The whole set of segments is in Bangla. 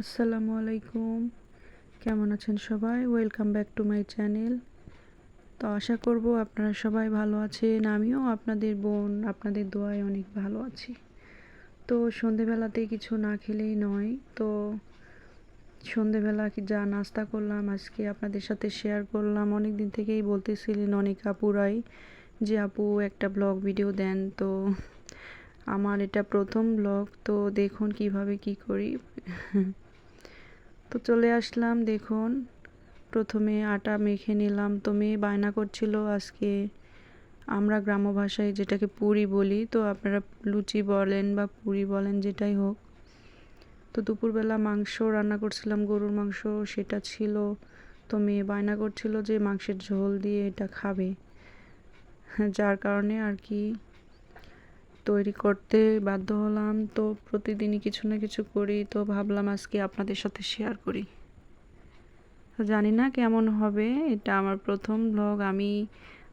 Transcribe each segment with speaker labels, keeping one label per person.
Speaker 1: আসসালামু আলাইকুম। কেমন আছেন সবাই? Welcome back to my channel তো আশা করব আপনারা সবাই ভালো আছেন, আমিও আপনাদের বোন, আপনাদের দোয়ায় অনেক ভালো আছি। তো সন্ধেবেলাতে কিছু না খেলেই নয়। তো সন্ধেবেলা যা নাস্তা করলাম, আজকে আপনাদের সাথে শেয়ার করলাম। অনেক দিন থেকেই বলতেছিলেন অনেক আপুরাই যে, আপু, একটা ব্লগ ভিডিও দেন। তো আমার এটা প্রথম ব্লগ তো দেখুন কীভাবে কি করি। তো চলে আসলাম, দেখুন। প্রথমে আটা মেখে নিলাম। তো মেয়ে বায়না করছিল আজকে আমরা গ্রাম্য ভাষায় যেটাকে পুরি বলি। তো আপনারা লুচি বলেন বা পুরি বলেন, যেটাই হোক। তো দুপুরবেলা মাংস রান্না করছিলাম, গরুর মাংস সেটা ছিল। তো মেয়ে বায়না করছিল যে মাংসের ঝোল দিয়ে এটা খাবে। যার কারণে আর কি তৈরি করতে বাধ্য হলাম। তো প্রতিদিনই কিছু না কিছু করি। তো ভাবলাম আজকে আপনাদের সাথে শেয়ার করি। তো জানি না কেমন হবে। এটা আমার প্রথম ব্লগ আমি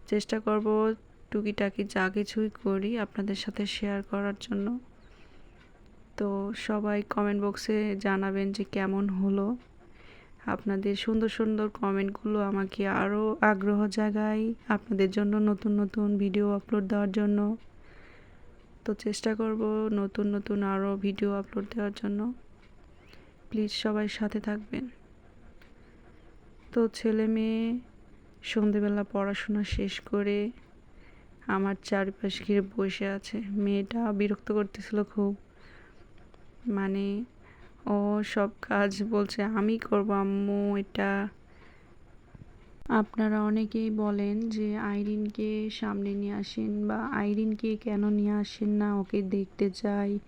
Speaker 1: চেষ্টা করব টুকিটাকি যা কিছুই করি আপনাদের সাথে শেয়ার করার জন্য। তো সবাই কমেন্ট বক্সে জানাবেন যে কেমন হলো। আপনাদের সুন্দর সুন্দর কমেন্টগুলো আমাকে আরও আগ্রহ জাগায় আপনাদের জন্য নতুন নতুন ভিডিও আপলোড দেওয়ার জন্য। তো চেষ্টা করব নতুন নতুন আরও ভিডিও আপলোড দেওয়ার জন্য। প্লিজ সবাই সাথে থাকবেন। তো ছেলে মেয়ে, সন্ধেবেলা পড়াশোনা শেষ করে আমার চারপাশ ঘিরে বসে আছে। মেয়েটা বিরক্ত করতেছিল খুব। মানে ও সব কাজ বলছে, আমি করব আম্মু, এটা আপনারা অনেকেই বলেন যে আইরিনকে সামনে নিয়ে আসেন বা আইরিনকে কেন নিয়ে আসেন না, ওকে দেখতে চাই।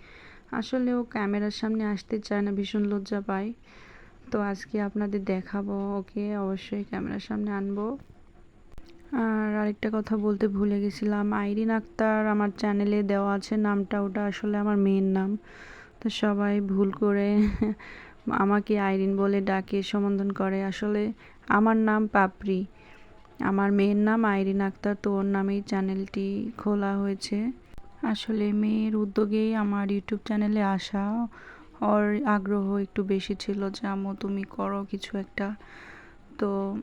Speaker 1: আসলে ও ক্যামেরার সামনে আসতে চায় না, ভীষণ লজ্জা পায়। তো আজকে আপনাদের দেখাবো, ওকে অবশ্যই ক্যামেরার সামনে আনব। আর আরেকটা কথা বলতে ভুলে গেছিলাম, আইরিন আক্তার আমার চ্যানেলে দেওয়া আছে, নামটা ওটা আসলে আমার মেয়ের নাম। তো সবাই ভুল করে আমাকে আইরিন বলে ডাকে, সম্বোধন করে। আসলে আমার নাম পাপড়ি। আমার মেয়ের নাম আইরিন আক্তার। তো ওর নামেই চ্যানেলটি খোলা হয়েছে। আসলে মেয়ের উদ্যোগেই আমার ইউটিউব চ্যানেলে আসা ওর আগ্রহ একটু বেশি ছিল যে, আম্মু, তুমি করো কিছু একটা। তো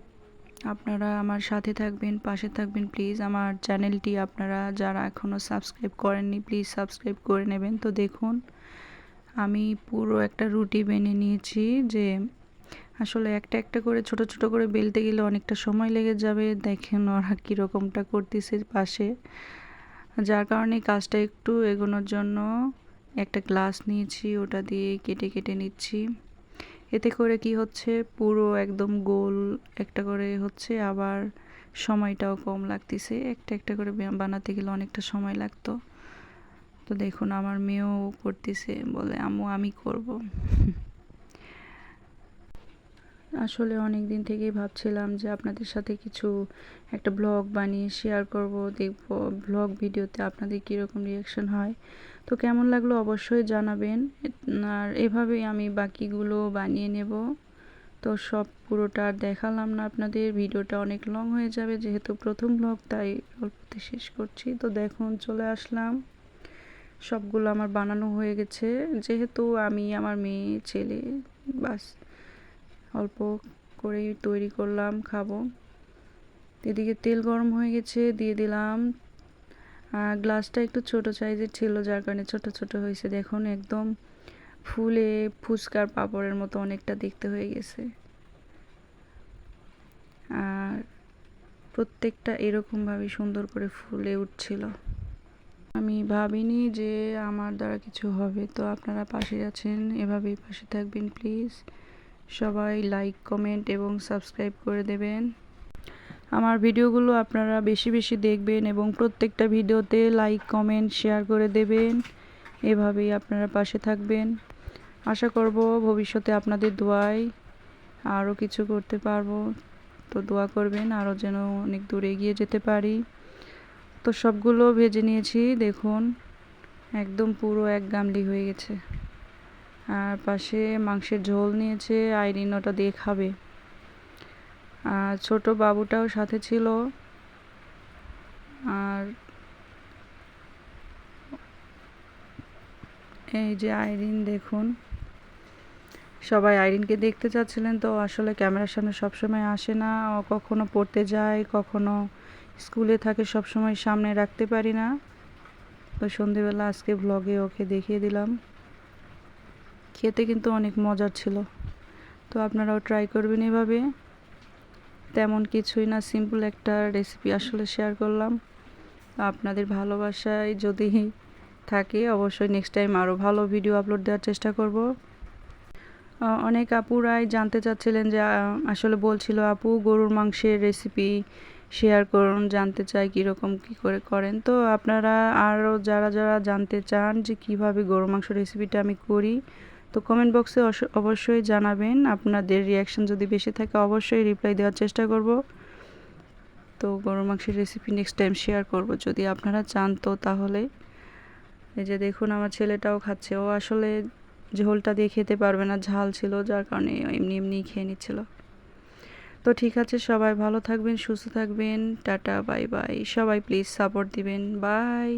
Speaker 1: আপনারা আমার সাথে থাকবেন, পাশে থাকবেন। প্লিজ আমার চ্যানেলটি আপনারা যারা এখনও সাবস্ক্রাইব করেননি, প্লিজ সাবস্ক্রাইব করে নেবেন। তো দেখুন, আমি পুরো একটা রুটি বেনে নিয়েছি যে আসলে একটা একটা করে ছোট ছোট করে বেলতে গেলে অনেকটা সময় লেগে যাবে। দেখেন ওরা কীরকমটা করতেছে পাশে। যার কারণে কাজটা একটু এগোনোর জন্য একটা গ্লাস নিয়েছি, ওটা দিয়ে কেটে কেটে নিচ্ছি। এতে করে কি হচ্ছে, পুরো একদম গোল একটা করে হচ্ছে, আবার সময়টাও কম লাগতেছে। একটা একটা করে বানাতে গেলে অনেকটা সময় লাগতো। তো দেখুন, আমার মেয়েও করতেছে বলে, আম্মু, আমি করব। আসলে অনেক দিন থেকেই ভাবছিলাম যে আপনাদের সাথে কিছু একটা ব্লগ বানিয়ে শেয়ার করব, দেখব ব্লগ ভিডিওতে আপনাদের কীরকম রিয়াকশন হয়। তো কেমন লাগল অবশ্যই জানাবেন। আর এভাবেই আমি বাকিগুলো বানিয়ে নেব। তো সব পুরোটা দেখালাম না আপনাদের। ভিডিওটা অনেক লং হয়ে যাবে যেহেতু প্রথম ব্লগ তাই অল্পতে শেষ করছি। তো দেখুন, চলে আসলাম। সবগুলো আমার বানানো হয়ে গেছে। যেহেতু আমি আমার মেয়ে, ছেলে, বাস অল্প করেই তৈরি করলাম, খাব। এদিকে তেল গরম হয়ে গেছে, দিয়ে দিলাম। গ্লাসটা একটু ছোট সাইজের ছিল, যার কারণে ছোট ছোট হয়েছে। দেখুন, একদম ফুলে ফুচকার পাপড়ের মতো অনেকটা দেখতে হয়ে গেছে। আর প্রত্যেকটা এরকমভাবে সুন্দর করে ফুলে উঠছিল। আমি ভাবিনি যে আমার দ্বারা কিছু হবে, তো আপনারা পাশে আছেন, এভাবেই পাশে থাকবেন, প্লিজ। সবাই লাইক কমেন্ট এবং সাবস্ক্রাইব করে দেবেন। আমার ভিডিওগুলো আপনারা বেশি বেশি দেখবেন এবং প্রত্যেকটা ভিডিওতে লাইক কমেন্ট শেয়ার করে দেবেন। এভাবেই আপনারা পাশে থাকবেন। আশা করব ভবিষ্যতে আপনাদের দোয়ায় আরও কিছু করতে পারব। তো দোয়া করবেন আরও যেন অনেক দূরে এগিয়ে যেতে পারি। তো সবগুলো ভেজে নিয়েছি, দেখুন, একদম পুরো এক গামলি হয়ে গেছে। আর পাশে মাংসের ঝোল নিয়েছে, আইরিন ওটা দিয়ে খাবে। আর ছোট বাবুটাও সাথে ছিল। আর এই যে আইরিন, দেখুন। সবাই আইরিনকে দেখতে চাচ্ছিলেন তো, আসলে ক্যামেরার সামনে সবসময় আসে না। ও কখনো পড়তে যায়, কখনো স্কুলে থাকে, সবসময় সামনে রাখতে পারি না। তো সন্ধেবেলা আজকে ব্লগে ওকে দেখিয়ে দিলাম। খেতে কিন্তু অনেক মজার ছিল। তো আপনারাও ট্রাই করবেন এভাবে। তেমন কিছুই না সিম্পল একটা রেসিপি আসলে শেয়ার করলাম। আপনাদের ভালোবাসায় যদি থাকে, অবশ্যই নেক্সট টাইম আরও ভালো ভিডিও আপলোড দেওয়ার চেষ্টা করব। অনেক আপুরাই জানতে চাচ্ছিলেন যে আসলে বলছিল, আপু, গরুর মাংসের রেসিপি শেয়ার করুন, জানতে চাই কীরকম, কী করে করেন? তো আপনারা আরও যারা যারা জানতে চান যে কীভাবে গরুর মাংস রেসিপিটা আমি করি তো কমেন্ট বক্সে অবশ্যই জানাবেন। আপনাদের রিয়াকশন যদি বেশি থাকে, অবশ্যই রিপ্লাই দেওয়ার চেষ্টা করব। তো গরুর মাংসের রেসিপি নেক্সট টাইম শেয়ার করব। যদি আপনারা চান তো তাহলে। এই যে দেখুন, আমার ছেলেটাও খাচ্ছে। ও আসলে ঝোলটা দিয়ে খেতে পারবে না, ঝাল ছিল, যার কারণে এমনি এমনি খেয়ে নিচ্ছিল। তো ঠিক আছে, সবাই ভালো থাকবেন, সুস্থ থাকবেন। টাটা বাই বাই সবাই প্লিজ সাপোর্ট দিবেন। বাই